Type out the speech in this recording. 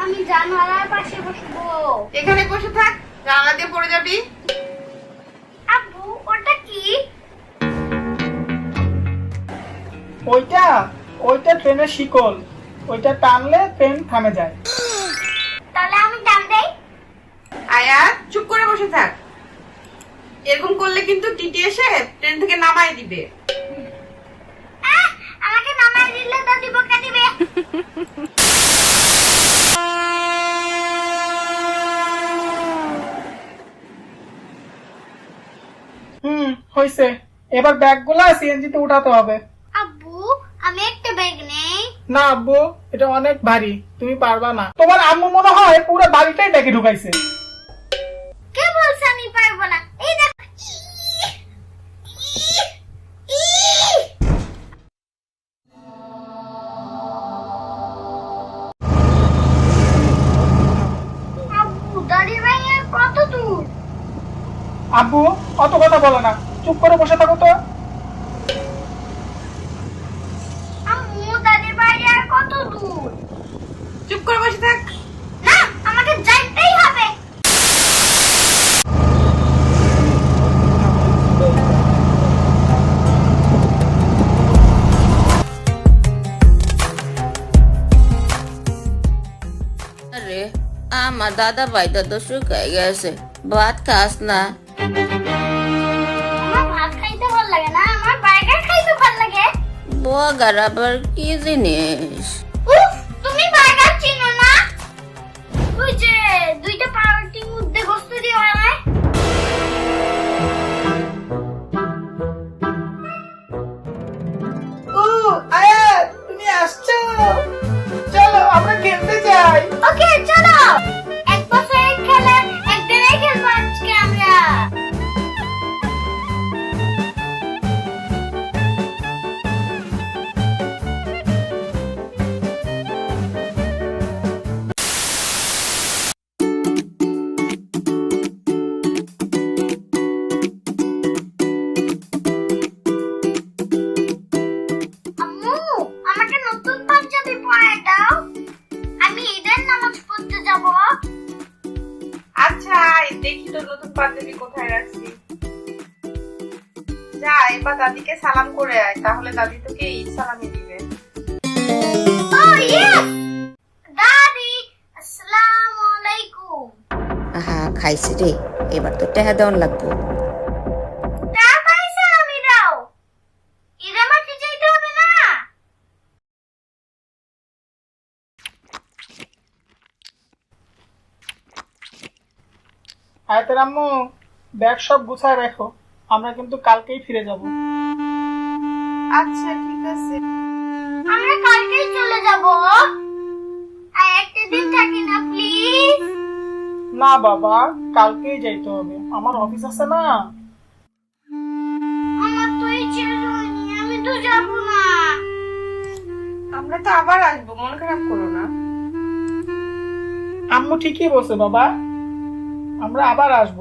আমি জানালার পাশে বসবো। এখানে বসে থাক জানালা দিয়ে পড়ে যাবি। আব্বু ওটা কি? ওইটা ওইটা ট্রেনের শিকল। ওইটা টানলে ট্রেন থামে যায়। তাহলে আমি টান দেই? আয়া চুপ করে বসে থাক। এরকম করলে কিন্তু টিটি এসে ট্রেন থেকে নামায় দিবে। আমাকে নামায় দিলে তো দিব। কাটিবে হয়েছে এবার ব্যাগগুলা সিএনজিতে উঠাতে হবে। আব্বু আমি একটা ব্যাগ নেই। না আব্বু এটা অনেক ভারী তুমি পারবা না। তোমার আম্মু মনে হয় পুরো বাড়িটাই ব্যাগে ঢুকাইছে। কে বলছে আমি পারব না? এই দেখ। আব্বু অত কথা বলো না। চুপ করে বসে থাকো তো। আম্মু দাদি ভাইয়ের কত দূর? চুপ করে বসে থাক। না আমাকে যাইতেই হবে। আরে আমার দাদা ভাই দাদা শুকাই গেছে। ভাত খাস না। বগার আবার কি জিনিস? উফ তুমি বার্গার না? ওই আচ্ছা দেখি তো নতুন পাঞ্জাবি কোথায় রাখছি। যা এবার দাদিকে সালাম করে আয় তাহলে দাদি তোকে ঈদ সালামি দিবে। ও ইয়েস দাদি আসসালামু আলাইকুম। আহা খাইছি রে এবার তো টেহা দেওয়ান লাগবো তা পাইছে আমি দাও ঈদে মাঠে যাইতে হবে না আয়তের আম্মু ব্যাগ সব গুছায় রাখো আমরা কিন্তু কালকেই ফিরে যাব। আচ্ছা ঠিক আছে। আমরা কালকেই চলে যাব। আর একটা দিন থাকি না প্লিজ না বাবা কালকেই যাইতে হবে। আমার অফিস আছে না। আমার তো ইচ্ছে হয়নি আমি তো যাব না। আমরা তো আবার আসব মন খারাপ করো না। আম্মু ঠিকই বলছে বাবা। আমরা আবার আসব।